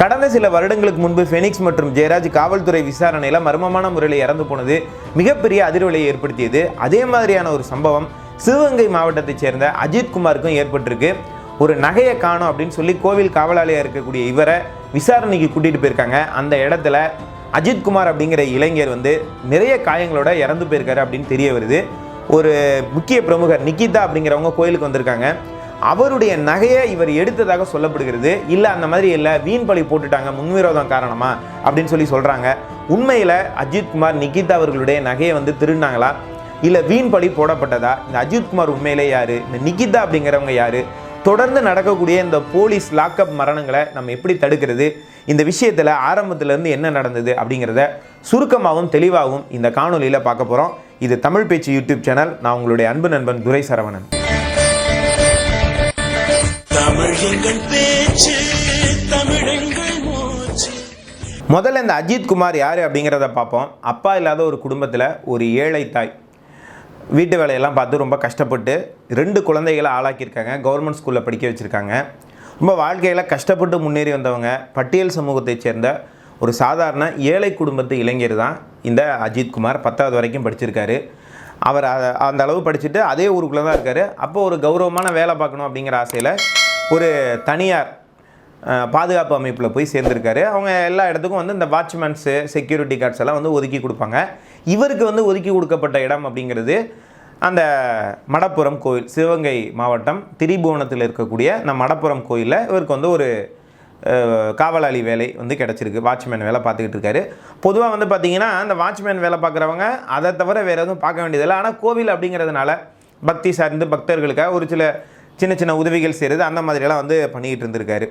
கடந்த சில வருடங்களுக்கு முன்பு ஃபெனிக்ஸ் மற்றும் ஜெயராஜ் காவல்துறை விசாரணையில் மர்மமான முறையில் இறந்து போனது மிகப்பெரிய அதிர்வலையை ஏற்படுத்தியது. அதே மாதிரியான ஒரு சம்பவம் சிவகங்கை மாவட்டத்தைச் சேர்ந்த அஜித் குமாருக்கும் ஏற்பட்டிருக்கு. ஒரு நகையை காணும் அப்படின்னு சொல்லி கோவில் காவலாளியாக இருக்கக்கூடிய இவரை விசாரணைக்கு கூட்டிகிட்டு போயிருக்காங்க. அந்த இடத்துல அஜித்குமார் அப்படிங்கிற இளைஞர் வந்து நிறைய காயங்களோட இறந்து போயிருக்காரு அப்படின்னு தெரிய வருது. ஒரு முக்கிய பிரமுகர் நிக்கிதா அப்படிங்கிறவங்க கோயிலுக்கு வந்திருக்காங்க. அவருடைய நகையை இவர் எடுத்ததாக சொல்லப்படுகிறது. இல்லை அந்த மாதிரி இல்லை வீண் பழி போட்டுட்டாங்க முன்விரோதம் காரணமா? அப்படின்னு சொல்லி சொல்கிறாங்க உண்மையில் அஜித்குமார் நிகிதா அவர்களுடைய நகையை வந்து திருடினாங்களா? இல்லை வீண் பழி போடப்பட்டதா? இந்த அஜித்குமார் உண்மையிலே யார்? இந்த நிகிதா அப்படிங்கிறவங்க யார்? தொடர்ந்து நடக்கக்கூடிய இந்த போலீஸ் லாக்அப் மரணங்களை நம்ம எப்படி தடுக்கிறது? இந்த விஷயத்தில் ஆரம்பத்திலேருந்து என்ன நடந்தது அப்படிங்கிறத சுருக்கமாகவும் தெளிவாகவும் இந்த காணொலியில் பார்க்க போகிறோம் இது தமிழ் பேச்சு யூடியூப் சேனல். நான் உங்களுடைய அன்பு நண்பன் துரை சரவணன் தமிழ் எங்கள் பேச்சு தமிழெங்கள் மூச்சு. முதல்ல இந்த அஜித் குமார் யார் அப்படிங்கிறத பார்ப்போம். அப்பா இல்லாத ஒரு குடும்பத்தில் ஒரு ஏழை தாய். வீட்டு வேலையெல்லாம் பார்த்து ரொம்ப கஷ்டப்பட்டு ரெண்டு குழந்தைகளை ஆளாக்கியிருக்காங்க. கவர்மெண்ட் ஸ்கூலில் படிக்க வச்சுருக்காங்க. ரொம்ப வாழ்க்கையில் கஷ்டப்பட்டு முன்னேறி வந்தவங்க. பட்டியல் சமூகத்தைச் சேர்ந்த ஒரு சாதாரண ஏழை குடும்பத்து இளைஞர் தான் இந்த அஜித் குமார். பத்தாவது வரைக்கும் படிச்சிருக்காரு. அவர் அந்த அளவு படிச்சுட்டு அதே ஊருக்குள்ளே தான் இருக்கார். அப்போ ஒரு கௌரவமான வேலை பார்க்கணும் அப்படிங்கிற ஆசையில் ஒரு தனியார் பாதுகாப்பு அமைப்பில் போய் சேர்ந்துருக்காரு. அவங்க எல்லா இடத்துக்கும் வந்து இந்த வாட்ச்மேன்ஸு செக்யூரிட்டி கார்ட்ஸ் எல்லாம் வந்து ஒதுக்கி கொடுப்பாங்க. இவருக்கு வந்து ஒதுக்கி கொடுக்கப்பட்ட இடம் அப்படிங்கிறது அந்த மடப்புரம் கோயில் சிவகங்கை மாவட்டம் திரிபுவனத்தில் இருக்கக்கூடிய அந்த மடப்புரம் கோயிலில் இவருக்கு வந்து ஒரு காவலாளி வேலை வந்து கிடச்சிருக்கு. வாட்ச்மேன் வேலை பார்த்துக்கிட்டு இருக்காரு. பொதுவாக வந்து பார்த்திங்கன்னா அந்த வாட்ச்மேன் வேலை பார்க்குறவங்க அதை தவிர வேறு எதுவும் பார்க்க வேண்டியதில்லை. ஆனால் கோவில் அப்படிங்கிறதுனால பக்தி சார்ந்து பக்தர்களுக்காக ஒரு சில சின்ன சின்ன உதவிகள் செய்கிறது அந்த மாதிரியெல்லாம் வந்து பண்ணிக்கிட்டு இருந்திருக்காரு.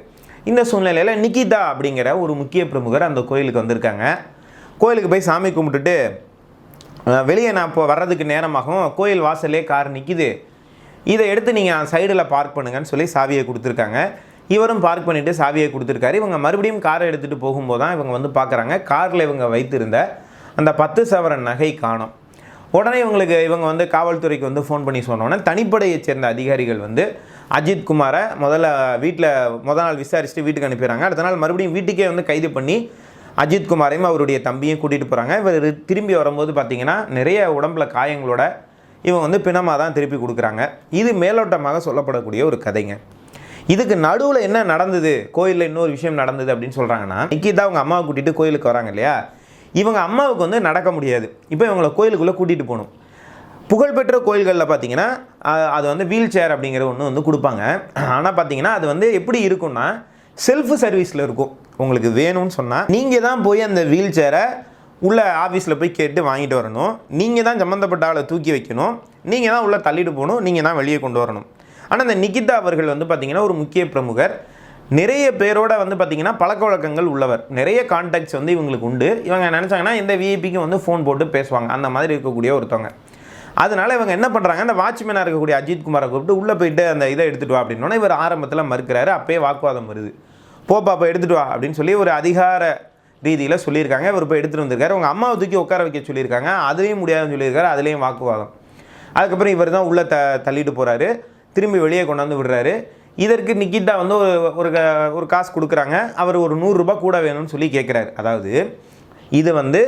இந்த சூழ்நிலையில் நிக்கிதா அப்படிங்கிற ஒரு முக்கிய பிரமுகர் அந்த கோயிலுக்கு வந்திருக்காங்க. கோயிலுக்கு போய் சாமி கும்பிட்டுட்டு வெளியே நான் இப்போ வர்றதுக்கு நேரமாகும் கோயில் வாசல்லே கார் நிற்கிது இதை எடுத்து நீங்கள் சைடில் பார்க் பண்ணுங்கன்னு சொல்லி சாவியை கொடுத்துருக்காங்க. இவரும் பார்க் பண்ணிவிட்டு சாவியை கொடுத்துருக்காரு. இவங்க மறுபடியும் காரை எடுத்துகிட்டு போகும்போது தான் இவங்க வந்து பார்க்குறாங்க. காரில் இவங்க வைத்திருந்த அந்த பத்து சவரன் நகை காணும். உடனே இவங்களுக்கு இவங்க வந்து காவல்துறைக்கு வந்து ஃபோன் பண்ணி சொன்னோன்னே தனிப்படையைச் சேர்ந்த அதிகாரிகள் வந்து அஜித் குமாரை முதல்ல வீட்டில் முத நாள் விசாரிச்சுட்டு வீட்டுக்கு அனுப்பிடுறாங்க. அடுத்த நாள் மறுபடியும் வீட்டுக்கே வந்து கைது பண்ணி அஜித் குமாரையும் அவருடைய தம்பியும் கூட்டிகிட்டு போகிறாங்க இவர் திரும்பி வரும்போது பார்த்திங்கன்னா நிறைய உடம்புல காயங்களோட இவங்க வந்து பிணமாக தான் திருப்பி கொடுக்குறாங்க. இது மேலோட்டமாக சொல்லப்படக்கூடிய ஒரு கதைங்க. இதுக்கு நடுவில் என்ன நடந்தது? கோயிலில் இன்னொரு விஷயம் நடந்தது அப்படின்னு சொல்கிறாங்கன்னா நிக்கிதா அவங்க அம்மாவை கூட்டிகிட்டு கோயிலுக்கு வராங்க இல்லையா? இவங்க அம்மாவுக்கு வந்து நடக்க முடியாது. இப்போ இவங்களை கோயிலுக்குள்ளே கூட்டிகிட்டு போகணும். புகழ்பெற்ற கோயில்களில் பார்த்தீங்கன்னா அது வந்து வீல் சேர் அப்படிங்கிற ஒன்று வந்து கொடுப்பாங்க. ஆனால் பார்த்தீங்கன்னா அது வந்து எப்படி இருக்கும்னா செல்ஃப் சர்வீஸில் இருக்கும். உங்களுக்கு வேணும்னு சொன்னால் நீங்கள் தான் போய் அந்த வீல் சேரை உள்ள ஆஃபீஸில் போய் கேட்டு வாங்கிட்டு வரணும். நீங்கள் தான் சம்மந்தப்பட்ட ஆளை தூக்கி வைக்கணும். நீங்கள் தான் உள்ளே தள்ளிட்டு போகணும். நீங்கள் தான் வெளியே கொண்டு வரணும். ஆனால் இந்த நிகிதா அவர்கள் வந்து பார்த்திங்கன்னா ஒரு முக்கிய பிரமுகர். நிறைய பேரோட வந்து பார்த்தீங்கன்னா பழக்க வழக்கங்கள் உள்ளவர். நிறைய கான்டாக்ட்ஸ் வந்து இவங்களுக்கு உண்டு. இவங்க நினச்சாங்கன்னா இந்த விஐபிக்கும் வந்து ஃபோன் போட்டு பேசுவாங்க. அந்த மாதிரி இருக்கக்கூடிய ஒருத்தவங்க. அதனால் இவங்க என்ன பண்ணுறாங்க அந்த வாட்ச்மேனாக இருக்கக்கூடிய அஜித் குமாரை கூப்பிட்டு உள்ளே போயிட்டு அந்த இதை எடுத்துகிட்டு வா அப்படின்னோடனே இவர் ஆரம்பத்தில் மறுக்கிறாரு. அப்பயே வாக்குவாதம் வருது. போ அப்போ எடுத்துகிட்டு வா அப்படின்னு சொல்லி ஒரு அதிகார ரீதியில் சொல்லியிருக்காங்க. இவர் போய் எடுத்துகிட்டு வந்திருக்காரு. உங்கள் அம்மாவை தூக்கி உட்கார வைக்க சொல்லியிருக்காங்க. அதுலேயும் முடியாதுன்னு சொல்லியிருக்காரு. அதுலேயும் வாக்குவாதம். அதுக்கப்புறம் இவர் தான் உள்ளே த தள்ளிட்டு போகிறாரு திரும்பி வெளியே கொண்டாந்து விடுறாரு. இதற்கு நிக்கிட்டா வந்து ஒரு ஒரு ஒரு காசு கொடுக்குறாங்க. அவர் ஒரு நூறுரூபா கூட வேணும்னு சொல்லி கேட்குறாரு அதாவது இது வந்து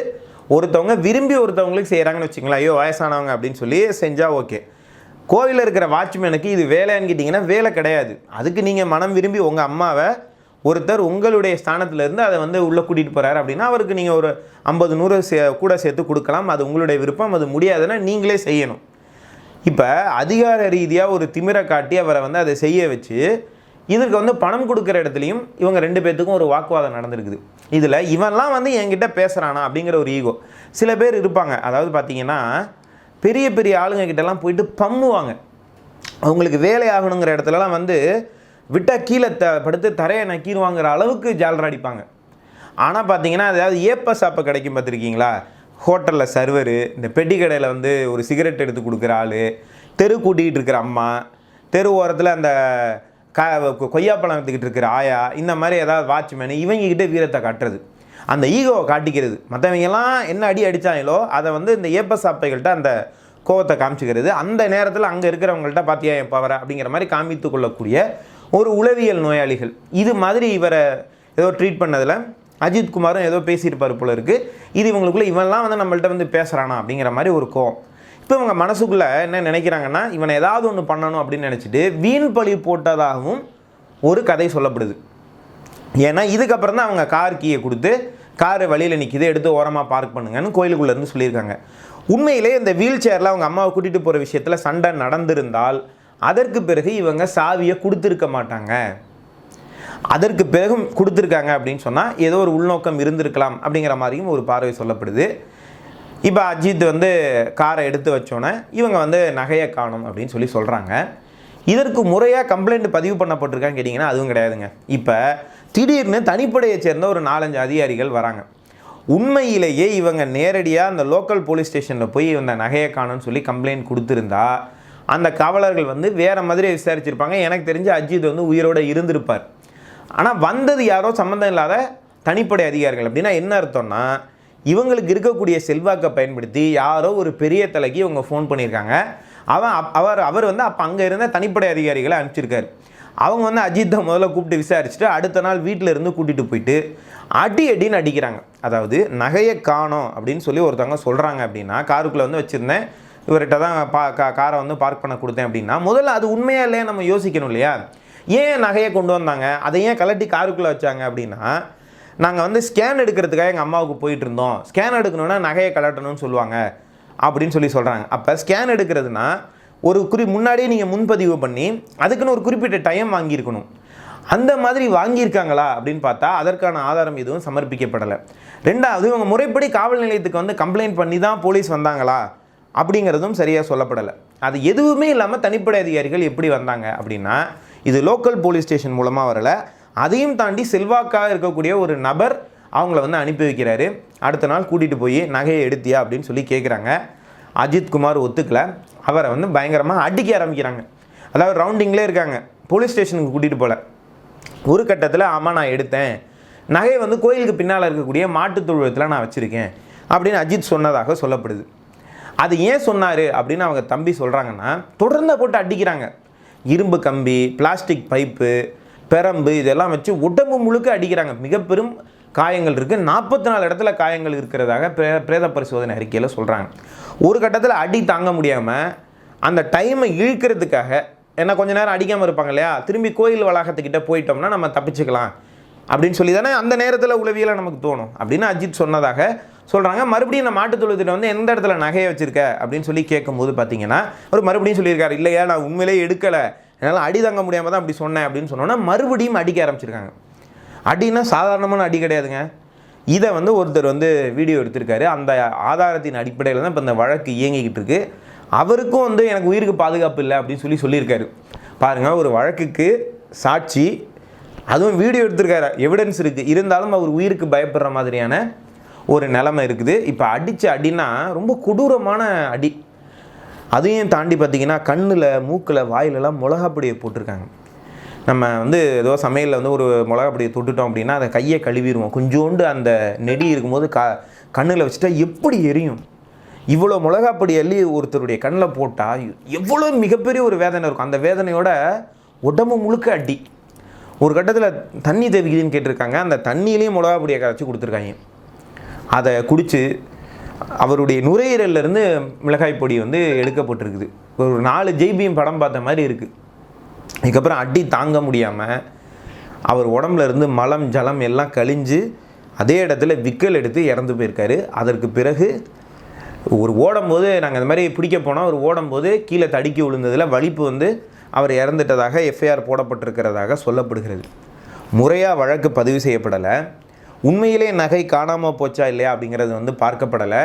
ஒருத்தவங்க விரும்பி ஒருத்தவங்களுக்கு செய்கிறாங்கன்னு வச்சுங்களேன் ஐயோ வயசானவங்க அப்படின்னு சொல்லி செஞ்சால் ஓகே. கோவிலில் இருக்கிற வாட்ச்மேனுக்கு இது வேலைன்னு கேட்டிங்கன்னா வேலை கிடையாது. அதுக்கு நீங்கள் மனம் விரும்பி உங்கள் அம்மாவை ஒருத்தர் உங்களுடைய ஸ்தானத்திலேருந்து அதை வந்து உள்ளே கூட்டிகிட்டு போகிறாரு அப்படின்னா அவருக்கு நீங்கள் ஒரு ஐம்பது நூறு சே கூட சேர்த்து கொடுக்கலாம். அது உங்களுடைய விருப்பம் அது முடியாதுன்னா நீங்களே செய்யணும். இப்போ அதிகார ரீதியாக ஒரு திமிரை காட்டி அவரை வந்து அதை செய்ய வச்சு இதற்கு வந்து பணம் கொடுக்குற இடத்துலையும் இவங்க ரெண்டு பேர்த்துக்கும் ஒரு வாக்குவாதம் நடந்திருக்குது. இதில் இவன்லாம் வந்து என்கிட்ட பேசுகிறானா அப்படிங்கிற ஒரு ஈகோ. சில பேர் இருப்பாங்க. அதாவது பார்த்தீங்கன்னா பெரிய பெரிய ஆளுங்க கிட்டலாம் போயிட்டு பம்முவாங்க. அவங்களுக்கு வேலை ஆகணுங்கிற இடத்துலலாம் வந்து விட்டால் கீழே த படுத்து தரையை நக்கீருவாங்கிற அளவுக்கு ஜாலரா அடிப்பாங்க. ஆனால் பார்த்தீங்கன்னா அதாவது ஏப்ப சாப்பை கிடைக்கும் பார்த்துருக்கீங்களா ஹோட்டலில் சர்வரு இந்த பெட்டி கடையில் வந்து ஒரு சிகரெட் எடுத்து கொடுக்குற ஆள் தெரு கூட்டிகிட்டு இருக்கிற அம்மா தெரு ஓரத்தில் அந்த க கொய்யாப்பழம் எடுத்துக்கிட்டு இருக்கிற ஆயா இந்த மாதிரி ஏதாவது வாட்ச்மேனு இவங்ககிட்ட வீரத்தை காட்டுறது. அந்த ஈகோவை காட்டிக்கிறது. மற்றவங்கெல்லாம் என்ன அடி அடித்தாங்களோ அதை வந்து இந்த ஏப்ப சாப்பைகள்கிட்ட அந்த கோவத்தை காமிச்சிக்கிறது. அந்த நேரத்தில் அங்கே இருக்கிறவங்கள்ட்ட பார்த்தியா என் பவரை அப்படிங்கிற மாதிரி காமித்து கொள்ளக்கூடிய ஒரு உளவியல் நோயாளிகள். இது மாதிரி இவரை ஏதோ ட்ரீட் பண்ணதில் அஜித் குமாரும் ஏதோ பேசியிருப்பார் போல இருக்குது இது இவங்களுக்குள்ள இவன்லாம் வந்து நம்மள்ட்ட வந்து பேசுகிறானா அப்படிங்கிற மாதிரி ஒரு கோவம். இப்போ இவங்க மனசுக்குள்ளே என்ன நினைக்கிறாங்கன்னா இவனை ஏதாவது ஒன்று பண்ணணும் அப்படின்னு நினச்சிட்டு வீண் பழி போட்டதாகவும் ஒரு கதை சொல்லப்படுது. ஏன்னா இதுக்கப்புறம் தான் அவங்க கார் கீயை கொடுத்து கார் வழியில் நிற்கிது எடுத்து ஓரமாக பார்க் பண்ணுங்கன்னு கோயிலுக்குள்ளேருந்து சொல்லியிருக்காங்க. உண்மையிலே இந்த வீல் சேரில் அவங்க அம்மாவை கூட்டிகிட்டு போகிற விஷயத்தில் சண்டை நடந்திருந்தால் அதற்கு பிறகு இவங்க சாவியை கொடுத்துருக்க மாட்டாங்க. அதற்கு பிறகும் கொடுத்துருக்காங்க அப்படின்னு சொன்னால் ஏதோ ஒரு உள்நோக்கம் இருந்திருக்கலாம் அப்படிங்கிற மாதிரியும் ஒரு பார்வை சொல்லப்படுது. இப்போ அஜித் வந்து காரை எடுத்து வச்சோன்னே இவங்க வந்து நகையை காணும் அப்படின்னு சொல்லி சொல்கிறாங்க இதற்கு முறையாக கம்ப்ளைண்ட் பதிவு பண்ணப்பட்டிருக்கான்னு கேட்டிங்கன்னா அதுவும் கிடையாதுங்க. இப்போ திடீர்னு தனிப்படையை சேர்ந்த ஒரு நாலஞ்சு அதிகாரிகள் வராங்க. உண்மையிலேயே இவங்க நேரடியாக அந்த லோக்கல் போலீஸ் ஸ்டேஷனில் போய் இந்த நகையை காணும்னு சொல்லி கம்ப்ளைண்ட் கொடுத்துருந்தா அந்த காவலர்கள் வந்து வேறு மாதிரி விசாரிச்சிருப்பாங்க. எனக்கு தெரிஞ்சு அஜித் வந்து உயிரோடு இருந்திருப்பார். ஆனால் வந்தது யாரோ சம்மந்தம் இல்லாத தனிப்படை அதிகாரிகள். அப்படின்னா என்ன அர்த்தம்னா இவங்களுக்கு இருக்கக்கூடிய செல்வாக்கை பயன்படுத்தி யாரோ ஒரு பெரிய தலைக்கு இவங்க ஃபோன் பண்ணியிருக்காங்க. அவன் அப்- அவர் அவர் வந்து அப்போ அங்கே இருந்த தனிப்படை அதிகாரிகளை அனுப்பிச்சிருக்காரு. அவங்க வந்து அஜித்தை முதல்ல கூப்பிட்டு விசாரிச்சுட்டு அடுத்த நாள் வீட்டில் இருந்து கூட்டிகிட்டு போயிட்டு அடி அடின்னு அடிக்கிறாங்க. அதாவது நகையை காணோம் அப்படின்னு சொல்லி ஒருத்தவங்க சொல்கிறாங்க அப்படின்னா காருக்குள்ளே வந்து வச்சுருந்தேன். இவர்கிட்ட தான் பா கா காரை வந்து பார்க் பண்ண கொடுத்தேன் அப்படின்னா முதல்ல அது உண்மையாக இல்லையா நம்ம யோசிக்கணும் இல்லையா? ஏன் நகையை கொண்டு வந்தாங்க? அதை ஏன் கலட்டி காருக்குள்ளே வச்சாங்க அப்படின்னா நாங்கள் வந்து ஸ்கேன் எடுக்கிறதுக்காக எங்கள் அம்மாவுக்கு போயிட்டு இருந்தோம். ஸ்கேன் எடுக்கணுன்னா நகையை கலட்டணும்னு சொல்லுவாங்க அப்படின்னு சொல்லி சொல்கிறாங்க அப்போ ஸ்கேன் எடுக்கிறதுனா ஒரு குறி முன்னாடியே நீங்கள் முன்பதிவு பண்ணி அதுக்குன்னு ஒரு குறிப்பிட்ட டைம் வாங்கியிருக்கணும். அந்த மாதிரி வாங்கியிருக்காங்களா அப்படின்னு பார்த்தா அதற்கான ஆதாரம் எதுவும் சமர்ப்பிக்கப்படலை. ரெண்டாவது இவங்க முறைப்படி காவல் நிலையத்துக்கு வந்து கம்ப்ளைண்ட் பண்ணி தான் போலீஸ் வந்தாங்களா அப்படிங்கிறதும் சரியாக சொல்லப்படலை. அது எதுவுமே இல்லாமல் தனிப்படை அதிகாரிகள் எப்படி வந்தாங்க அப்படின்னா இது லோக்கல் போலீஸ் ஸ்டேஷன் மூலமாக வரல. அதையும் தாண்டி செல்வாக்காக இருக்கக்கூடிய ஒரு நபர் அவங்கள வந்து அனுப்பி வைக்கிறாரு. அடுத்த நாள் கூட்டிகிட்டு போய் நகையை எடுத்தியா அப்படின்னு சொல்லி கேட்குறாங்க அஜித் குமார் ஒத்துக்கல. அவரை வந்து பயங்கரமாக அடிக்க ஆரம்பிக்கிறாங்க. அதாவது ரவுண்டிங்லே இருக்காங்க. போலீஸ் ஸ்டேஷனுக்கு கூட்டிகிட்டு போகல ஒரு கட்டத்தில் ஆமாம் நான் எடுத்தேன். நகை வந்து கோயிலுக்கு பின்னால் இருக்கக்கூடிய மாட்டுத் தொழுவத்தில் நான் வச்சுருக்கேன். அப்படின்னு அஜித் சொன்னதாக சொல்லப்படுது. அது ஏன் சொன்னார் அப்படின்னு அவங்க தம்பி சொல்கிறாங்கன்னா தொடர்ந்து போட்டு அடிக்கிறாங்க. இரும்பு கம்பி பிளாஸ்டிக் பைப்பு பெரம்பு இதெல்லாம் வச்சு உடம்பு முழுக்க அடிக்கிறாங்க. மிக பெரும் காயங்கள் இருக்குது நாற்பத்தி நாலு இடத்துல காயங்கள் இருக்கிறதாக பிரே பிரேத பரிசோதனை அறிக்கையில் சொல்கிறாங்க ஒரு கட்டத்தில் அடி தாங்க முடியாமல் அந்த டைமை இழுக்கிறதுக்காக ஏன்னா கொஞ்ச நேரம் அடிக்காமல் இருப்பாங்க இல்லையா? திரும்பி கோயில் வளாகத்துக்கிட்ட போயிட்டோம்னா நம்ம தப்பிச்சுக்கலாம். அப்படின்னு சொல்லி தானே அந்த நேரத்தில் உளவியலாக நமக்கு தோணும். அப்படின்னு அஜித் சொன்னதாக சொல்கிறாங்க மறுபடியும் இந்த மாட்டுத் தொழுவத்தில் வந்து எந்த இடத்துல நகையை வச்சிருக்க? அப்படின்னு சொல்லி கேட்கும்போது பார்த்தீங்கன்னா அவர் மறுபடியும் சொல்லியிருக்காரு இல்லையா நான் உண்மையிலே எடுக்கலை. என்னால் அடி தங்க முடியாமல் தான் அப்படி சொன்னேன். அப்படின்னு சொன்னோன்னா மறுபடியும் அடிக்க ஆரம்பிச்சிருக்காங்க. அடின்னா சாதாரணமான அடி கிடையாதுங்க. இதை வந்து ஒருத்தர் வந்து வீடியோ எடுத்திருக்காரு. அந்த ஆதாரத்தின் அடிப்படையில் தான் இப்போ இந்த வழக்கு இயங்கிக்கிட்டு இருக்கு. அவருக்கும் வந்து எனக்கு உயிருக்கு பாதுகாப்பு இல்லை அப்படின்னு சொல்லி சொல்லியிருக்காரு. பாருங்கள் ஒரு வழக்குக்கு சாட்சி அதுவும் வீடியோ எடுத்திருக்காரு. எவிடன்ஸ் இருக்குது இருந்தாலும் அவர் உயிருக்கு பயப்படுற மாதிரியான ஒரு நிலமை இருக்குது. இப்போ அடித்த அடின்னா ரொம்ப கொடூரமான அடி. அதையும் தாண்டி பார்த்தீங்கன்னா கண்ணில் மூக்கில் வாயிலெல்லாம் மிளகாப்பொடியை போட்டிருக்காங்க. நம்ம வந்து ஏதோ சமையலில் வந்து ஒரு மிளகாப்பொடியை தொட்டுட்டோம் அப்படின்னா அதை கையை கழுவிடுவோம். கொஞ்சோண்டு அந்த நெடி இருக்கும்போது க கண்ணில் வச்சுட்டா எப்படி எரியும்? இவ்வளோ மிளகாப்பொடி அள்ளி ஒருத்தருடைய கண்ணில் போட்டால் எவ்வளோ மிகப்பெரிய ஒரு வேதனை இருக்கும். அந்த வேதனையோட உடம்பு முழுக்க அடி. ஒரு கட்டத்தில் தண்ணி தெவிக்குதுன்னு கேட்டிருக்காங்க. அந்த தண்ணியிலையும் மிளகாப்பொடியை கரைச்சி கொடுத்துருக்காங்க. அதை குடித்து அவருடைய நுரையீரல்ல இருந்து மிளகாய் பொடி வந்து எடுக்கப்பட்டிருக்குது. ஒரு நாலு ஜெய்பியும் படம் பார்த்த மாதிரி இருக்குது இதுக்கப்புறம் அடி தாங்க முடியாமல் அவர் உடம்புல இருந்து மலம் ஜலம் எல்லாம் கழிஞ்சு அதே இடத்துல விக்கல் எடுத்து இறந்து போயிருக்காரு. அதற்கு பிறகு ஒரு ஓடும்போது நாங்கள் இந்த மாதிரி பிடிக்க போனால் அவர் ஓடும்போது கீழே தடுக்கி விழுந்ததில் வலிப்பு வந்து அவர் இறந்துட்டதாக எஃப்ஐஆர் போடப்பட்டிருக்கிறதாக சொல்லப்படுகிறது. முறையாக வழக்கு பதிவு செய்யப்படலை. உண்மையிலே நகை காணாமல் போச்சா இல்லையா அப்படிங்கிறது வந்து பார்க்கப்படலை.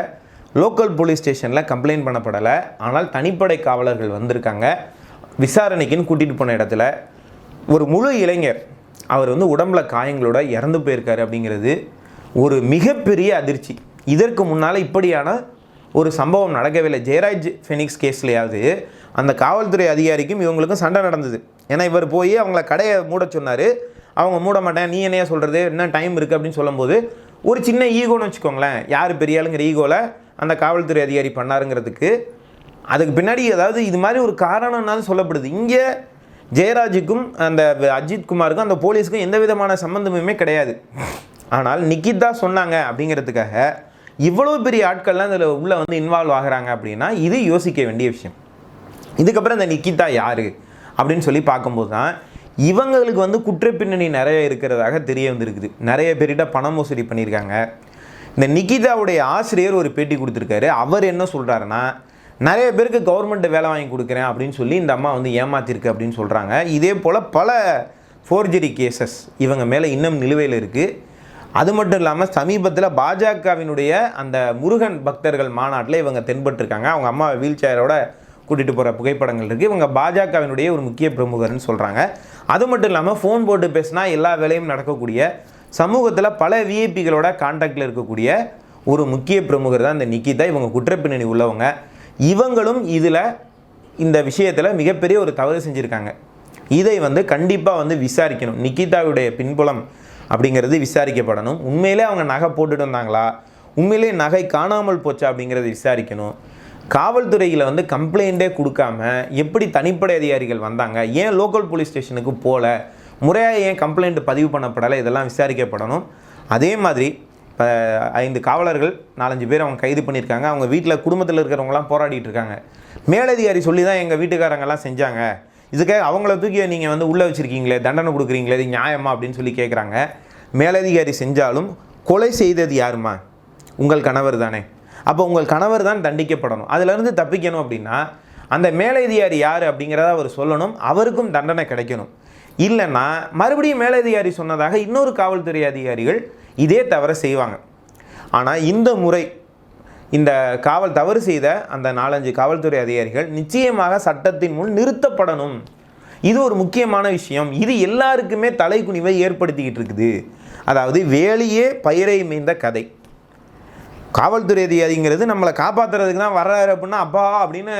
லோக்கல் போலீஸ் ஸ்டேஷனில் கம்ப்ளைண்ட் பண்ணப்படலை. ஆனால் தனிப்படை காவலர்கள் வந்திருக்காங்க. விசாரணைக்குன்னு கூட்டிகிட்டு போன இடத்துல ஒரு முழு இளைஞர் அவர் வந்து உடம்புல காயங்களோட இறந்து போயிருக்காரு அப்படிங்கிறது ஒரு மிகப்பெரிய அதிர்ச்சி. இதற்கு முன்னால் இப்படியான ஒரு சம்பவம் நடக்கவில்லை. ஜெயராஜ் ஃபெனிக்ஸ் கேஸ்லையாவது அந்த காவல்துறை அதிகாரிக்கும் இவங்களுக்கும் சண்டை நடந்தது. ஏன்னா இவர் போய் அவங்கள கடையை மூட சொன்னார். அவங்க மூட மாட்டேன் நீ என்னையா சொல்கிறது என்ன டைம் இருக்குது அப்படின்னு சொல்லும்போது ஒரு சின்ன ஈகோன்னு வச்சுக்கோங்களேன். யார் பெரிய ஆளுங்கிற ஈகோவில் அந்த காவல்துறை அதிகாரி பண்ணாருங்கிறதுக்கு அதுக்கு பின்னாடி அதாவது இது மாதிரி ஒரு காரணம்னாலும் சொல்லப்படுது. இங்கே ஜெயராஜுக்கும் அந்த அஜித் குமாருக்கும் அந்த போலீஸுக்கும் எந்த விதமான சம்மந்தமுமே கிடையாது. ஆனால் நிக்கிதா சொன்னாங்க அப்படிங்கிறதுக்காக இவ்வளோ பெரிய ஆட்கள்லாம் இதில் உள்ளே வந்து இன்வால்வ் ஆகுறாங்க அப்படின்னா இது யோசிக்க வேண்டிய விஷயம். இதுக்கப்புறம் இந்த நிக்கிதா யார்? அப்படின்னு சொல்லி பார்க்கும்போது தான் இவங்களுக்கு வந்து குற்றப்பின்னணி நிறைய இருக்கிறதாக தெரிய வந்திருக்குது. நிறைய பேர்கிட்ட பண மோசடி பண்ணியிருக்காங்க. இந்த நிகிதாவுடைய ஆசிரியர் ஒரு பேட்டி கொடுத்துருக்காரு. அவர் என்ன சொல்கிறாருன்னா நிறைய பேருக்கு கவர்மெண்ட் வேலை வாங்கி கொடுக்குறேன் அப்படின்னு சொல்லி இந்த அம்மா வந்து ஏமாத்திருக்கு அப்படின்னு சொல்கிறாங்க இதே போல் பல ஃபோர்ஜரி கேசஸ் இவங்க மேலே இன்னும் நிலுவையில் இருக்குது அது மட்டும் இல்லாமல் சமீபத்தில் பாஜகவினுடைய அந்த முருகன் பக்தர்கள் மாநாட்டில் இவங்க தென்பட்டிருக்காங்க. அவங்க அம்மா வீல் சேரோட கூட்டிகிட்டு போகிற புகைப்படங்கள் இருக்குது இவங்க பாஜகவினுடைய ஒரு முக்கிய பிரமுகர்னு சொல்கிறாங்க அது மட்டும் இல்லாமல் ஃபோன் போட்டு பேசினா எல்லா வேலையும் நடக்கக்கூடிய சமூகத்தில் பல விஐபிகளோட கான்டாக்டில் இருக்கக்கூடிய ஒரு முக்கிய பிரமுகர் தான் இந்த நிக்கிதா. இவங்க குற்றப்பின்னணி உள்ளவங்க. இவங்களும் இதில் இந்த விஷயத்தில் மிகப்பெரிய ஒரு தவறு செஞ்சுருக்காங்க. இதை வந்து கண்டிப்பாக வந்து விசாரிக்கணும். நிக்கிதாவுடைய பின்புலம் அப்படிங்கிறது விசாரிக்கப்படணும். உண்மையிலே அவங்க நகை போட்டுட்டு வந்தாங்களா? உண்மையிலே நகை காணாமல் போச்சா அப்படிங்கிறத விசாரிக்கணும். காவல்துறையில் வந்து கம்ப்ளைண்ட்டே கொடுக்காம எப்படி தனிப்படை அதிகாரிகள் வந்தாங்க? ஏன் லோக்கல் போலீஸ் ஸ்டேஷனுக்கு போகல முறையாக ஏன் கம்ப்ளைண்ட் பதிவு பண்ணப்படலை? இதெல்லாம் விசாரிக்கப்படணும். அதே மாதிரி இப்போ ஐந்து காவலர்கள் நாலஞ்சு பேர் அவங்க கைது பண்ணியிருக்காங்க. அவங்க வீட்டில் குடும்பத்தில் இருக்கிறவங்களாம் போராடிட்டு இருக்காங்க. மேலதிகாரி சொல்லி தான் எங்கள் வீட்டுக்காரங்கெல்லாம் செஞ்சாங்க. இதுக்காக அவங்கள தூக்கி நீங்கள் வந்து உள்ளே வச்சுருக்கீங்களே தண்டனை கொடுக்குறீங்களே இது நியாயமா அப்படின்னு சொல்லி கேட்குறாங்க மேலதிகாரி செஞ்சாலும் கொலை செய்தது யாருமா? உங்கள் கணவர் தானே. அப்போ உங்கள் கணவர் தான் தண்டிக்கப்படணும். அதிலிருந்து தப்பிக்கணும் அப்படின்னா அந்த மேலதிகாரி யார் அப்படிங்கிறத அவர் சொல்லணும் அவருக்கும் தண்டனை கிடைக்கணும். இல்லைன்னா மறுபடியும் மேலதிகாரி சொன்னதாக இன்னொரு காவல்துறை அதிகாரிகள் இதே தவறை செய்வாங்க. ஆனால் இந்த முறை இந்த காவல் தவறு செய்த அந்த நாலஞ்சு காவல்துறை அதிகாரிகள் நிச்சயமாக சட்டத்தின் முன் நிறுத்தப்படணும். இது ஒரு முக்கியமான விஷயம். இது எல்லாருக்குமே தலைக்குனிவை ஏற்படுத்திக்கிட்டு இருக்குது. அதாவது வேலையே பயிரை மீந்த கதை. காவல்துறை அதிகாரிங்கிறது நம்மளை காப்பாற்றுறதுக்கு தான் வர்றாரு அப்படின்னா அப்பா அப்படின்னு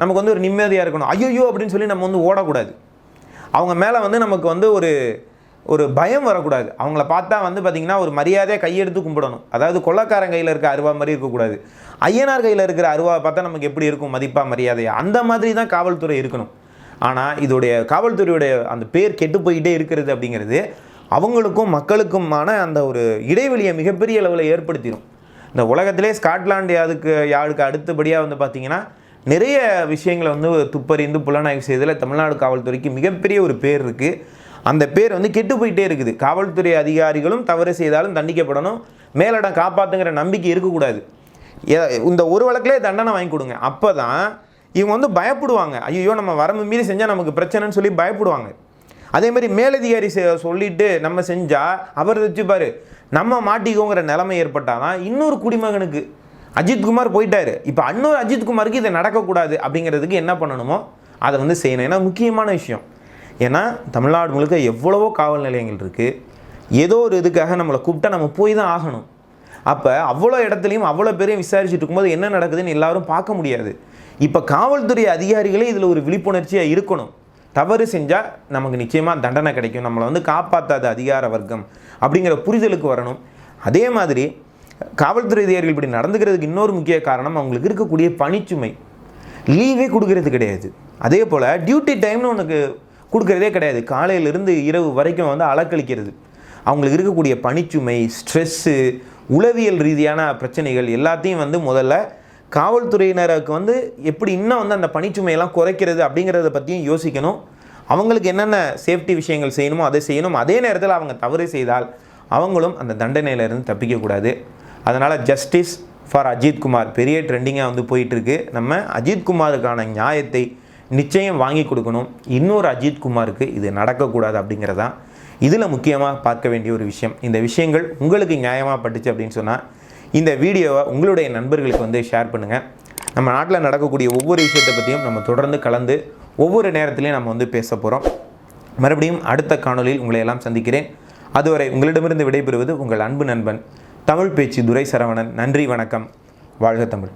நமக்கு வந்து ஒரு நிம்மதியாக இருக்கணும். ஐயோ அப்படின்னு சொல்லி நம்ம வந்து ஓடக்கூடாது. அவங்க மேலே வந்து நமக்கு வந்து ஒரு ஒரு பயம் வரக்கூடாது. அவங்கள பார்த்தா வந்து பார்த்திங்கன்னா ஒரு மரியாதையாக கையெடுத்து கும்பிடணும். அதாவது கொள்ளக்காரன் கையில் இருக்க அருவா மாதிரி இருக்கக்கூடாது. ஐயனார் கையில் இருக்கிற அருவா பார்த்தா நமக்கு எப்படி இருக்கும்? மதிப்பாக மரியாதையாக அந்த மாதிரி தான் காவல்துறை இருக்கணும். ஆனால் இதோடைய காவல்துறையுடைய அந்த பேர் கெட்டு போயிட்டே இருக்கிறது அப்படிங்கிறது அவங்களுக்கும் மக்களுக்குமான அந்த ஒரு இடைவெளியை மிகப்பெரிய அளவில் ஏற்படுத்திடும் இந்த உலகத்திலே ஸ்காட்லாண்டு யாருக்கு யாருக்கு அடுத்தபடியாக வந்து பார்த்திங்கன்னா நிறைய விஷயங்களை வந்து துப்பறிந்து புலனாய்வு செய்ததில் தமிழ்நாடு காவல்துறைக்கு மிகப்பெரிய ஒரு பேர் இருக்குது அந்த பேர் வந்து கெட்டு போயிட்டே இருக்குது. காவல்துறை அதிகாரிகளும் தவறு செய்தாலும் தண்டிக்கப்படணும். மேலிடம் காப்பாற்றுங்கிற நம்பிக்கை இருக்கக்கூடாது. இந்த ஒரு வழக்கிலே தண்டனை வாங்கி கொடுங்க. அப்போ தான் இவங்க வந்து பயப்படுவாங்க. ஐயோ நம்ம வரம்பு மீறி செஞ்சால் நமக்கு பிரச்சனைன்னு சொல்லி பயப்படுவாங்க. அதே மாதிரி மேலதிகாரி செ- சொல்லிட்டு நம்ம செஞ்சால் அவர் வச்சுப்பார் நம்ம மாட்டிக்கோங்கிற நிலைமை ஏற்பட்டாதான் இன்னொரு குடிமகனுக்கு அஜித்குமார் போயிட்டார். இப்போ இன்னொரு அஜித்குமாருக்கு இதை நடக்கக்கூடாது அப்படிங்கிறதுக்கு என்ன பண்ணணுமோ அதை வந்து செய்யணும். ஏன்னா முக்கியமான விஷயம். ஏன்னா தமிழ்நாடு முழுக்க எவ்வளவோ காவல் நிலையங்கள் இருக்குது ஏதோ ஒரு இதுக்காக நம்மளை கூப்பிட்டா நம்ம போய் தான் ஆகணும். அப்போ அவ்வளோ இடத்துலையும் அவ்வளோ பேரையும் விசாரிச்சுட்டு இருக்கும்போது என்ன நடக்குதுன்னு எல்லாரும் பார்க்க முடியாது. இப்போ காவல்துறை அதிகாரிகளே இதில் ஒரு விழிப்புணர்ச்சியாக இருக்கணும். தவறு செஞ்சால் நமக்கு நிச்சயமாக தண்டனை கிடைக்கும். நம்மளை வந்து காப்பாற்றாத அதிகார வர்க்கம் அப்படிங்கிற புரிதலுக்கு வரணும். அதே மாதிரி காவல்துறை அதிகாரிகள் இப்படி நடந்துக்கிறதுக்கு இன்னொரு முக்கிய காரணம் அவங்களுக்கு இருக்கக்கூடிய பணிச்சுமை. லீவே கொடுக்கறது கிடையாது. அதே போல் டியூட்டி டைம்னு உனக்கு கொடுக்குறதே கிடையாது. காலையிலிருந்து இரவு வரைக்கும் வந்து அலக்களிக்கிறது அவங்களுக்கு இருக்கக்கூடிய பணிச்சுமை ஸ்ட்ரெஸ்ஸு உளவியல் ரீதியான பிரச்சனைகள் எல்லாத்தையும் வந்து முதல்ல காவல்துறையினருக்கு வந்து எப்படி இன்னும் வந்து அந்த பணிச்சுமையெல்லாம் குறைக்கிறது அப்படிங்கிறத பற்றியும் யோசிக்கணும். அவங்களுக்கு என்னென்ன சேஃப்டி விஷயங்கள் செய்யணுமோ அதை செய்யணும். அதே நேரத்தில் அவங்க தவறு செய்தால் அவங்களும் அந்த தண்டனையிலிருந்து தப்பிக்கக்கூடாது அதனால் ஜஸ்டிஸ் ஃபார் அஜித்குமார் பெரிய ட்ரெண்டிங்காக வந்து போயிட்டுருக்கு. நம்ம அஜித்குமாருக்கான நியாயத்தை நிச்சயம் வாங்கி கொடுக்கணும். இன்னொரு அஜித்குமாருக்கு இது நடக்கக்கூடாது அப்படிங்கிறதான் இதில் முக்கியமாக பார்க்க வேண்டிய ஒரு விஷயம். இந்த விஷயங்கள் உங்களுக்கு நியாயமாக பட்டுச்சு அப்படின்னு சொன்னால் இந்த வீடியோவை உங்களுடைய நண்பர்களுக்கு வந்து ஷேர் பண்ணுங்கள் நம்ம நாட்டில் நடக்கக்கூடிய ஒவ்வொரு விஷயத்தை பற்றியும் நம்ம தொடர்ந்து கலந்து ஒவ்வொரு நேரத்துலையும் நம்ம வந்து பேச போகிறோம் மறுபடியும் அடுத்த காணொளியில் உங்களை எல்லாம் சந்திக்கிறேன். அதுவரை உங்களிடமிருந்து விடைபெறுவது உங்கள் அன்பு நண்பன் தமிழ் பேச்சு துரை சரவணன் நன்றி வணக்கம். வாழ்க தமிழ்.